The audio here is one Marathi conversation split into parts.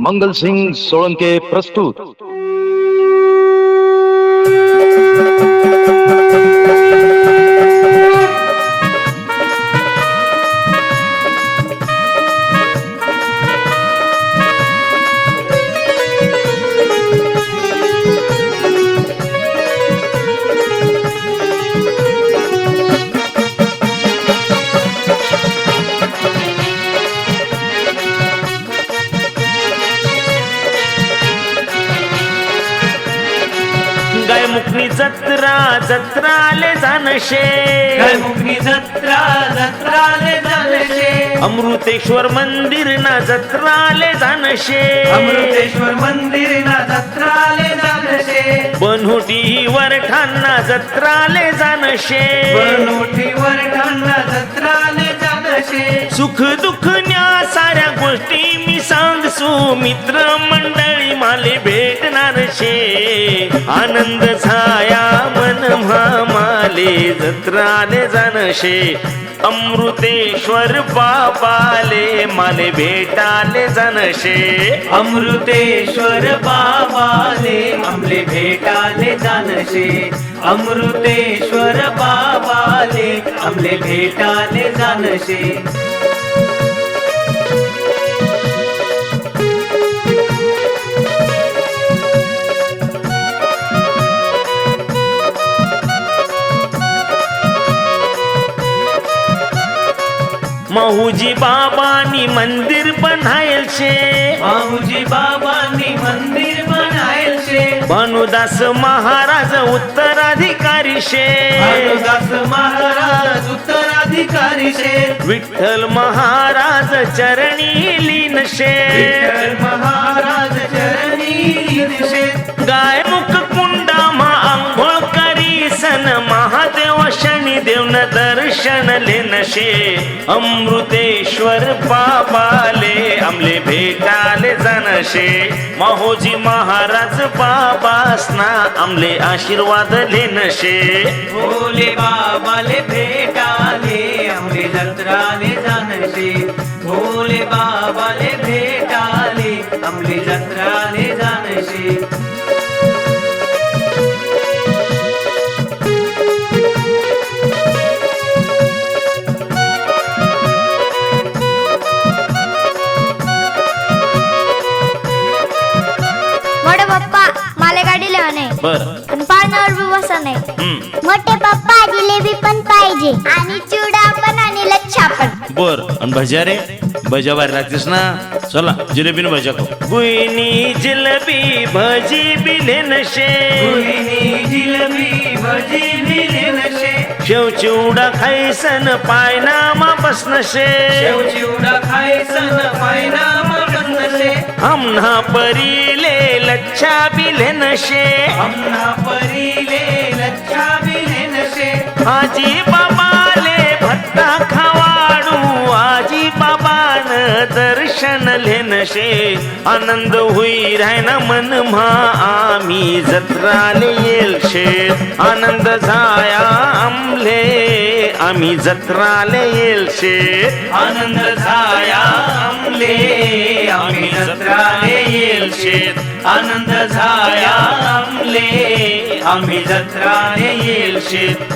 मंगल सिंह सोळंके प्रस्तुत. जत्रा जत्राले जानशे मुखनी जत्रा जत्राले जानशे अमृतेश्वर मंदिर ना जत्राले जानशे अमृतेश्वर मंदिर ना जत्राले जानशे बनहुटी वरठांना जत्राले जानशे बनोठीवर ठाणा जत्राले जानशे सुख दुःख न्या साऱ्या गोष्टी मी सांगसू. मित्र मंडळी माले भेटणार शे. आनंद छाया मन म्हामाले जत्राले जानशे अमृतेश्वर बाबाले माले भेटाले जानशे अमृतेश्वर बाबाले आमले भेटाले जानशे अमृतेश्वर बाबाले आमले भेटाले जानशे महूजी बाबानी मंदिर बनायल शे. माऊजी बाबांनी मंदिर बनायल शे. भानुदास महाराज उत्तराधिकारी शे. भानुदास महाराज उत्तराधिकारी शे. विठ्ठल महाराज चरणी लीन शे. विठ्ठल महाराज दर्शनले नशे अमृतेश्वर बाबाले आमले भेटाले जनशे माहोजी महाराज बाबासना आमले आशीर्वाद ले नशे भोले बाबाले भेटाले आमले जत्राले जानशे भोले बाबाले भेटाले आमले जत्राले जानशे पप्पा मला गाडी लेवाने बर. आणि पाळण्यावर बी बसाने हम्म. मोठे पप्पा जिलेबी पण पाहिजे. आणि चिवडा पण आणि लच्छा पण. बर. आणि भज्या रे भज्या बाहेर लागतेस ना? चला जिलेबी भज्या खाऊ. गुईनी जिलेबी भजी बिले नशे. भजी नशे. शेव चिवडा खायसन पायनामा बसनशे. शेव चिवडा खायसन मगन नशे आमना परीले लच्छा बिले नशे आमना परीले लच्छा बिले नशे आजी बाबाले भत्ता खवाडू आजी बाबान दर्शन लेनशे आनंद होई रायना मन म्हा आम्ही जत्राले येल शे। आनंद झाया आमले आम्ही जत्राले येल शे। आनंद झाया आमले आम्ही जत्राले शेत आनंद झाया आमले. आम्ही जत्रा येईल शेत.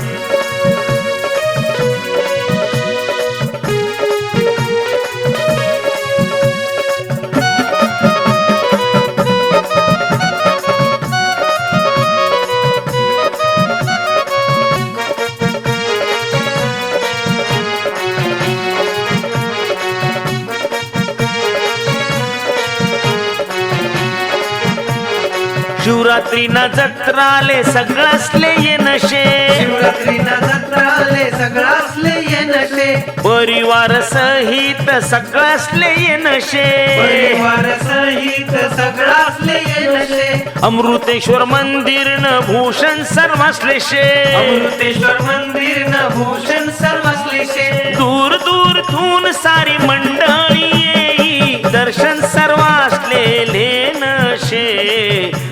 शिवरात्रीना जत्राले सगळ्यासले येनशे शिवरात्रीना जत्राले सगळासले येनशे परिवार सहित सगळ्यासले येनशे परिवार सहित सगळासले येनशे अमृतेश्वर मंदिर न भूषण सर्वासले शे अमृतेश्वर मंदिर न भूषण सर्वसले शे दूर दूर थून सारी मंडळी येई. दर्शन सर्वासले लेन शे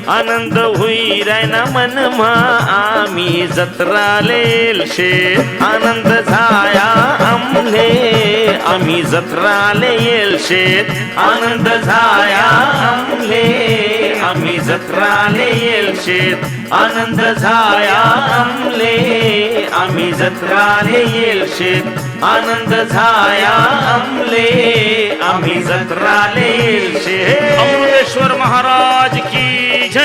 आनंद होई रायना मनमा आम्ही जत्रालेल शेत आनंद झाया आमले आम्ही जत्राले येल शेत आनंद झाया आमले आम्ही जत्राले येल शेत आनंद झाया आमले आम्ही जत्राले येल शेत आनंद झाया आमले आम्ही जत्राले येल शेत. अमृतेश्वर महाराज की जय.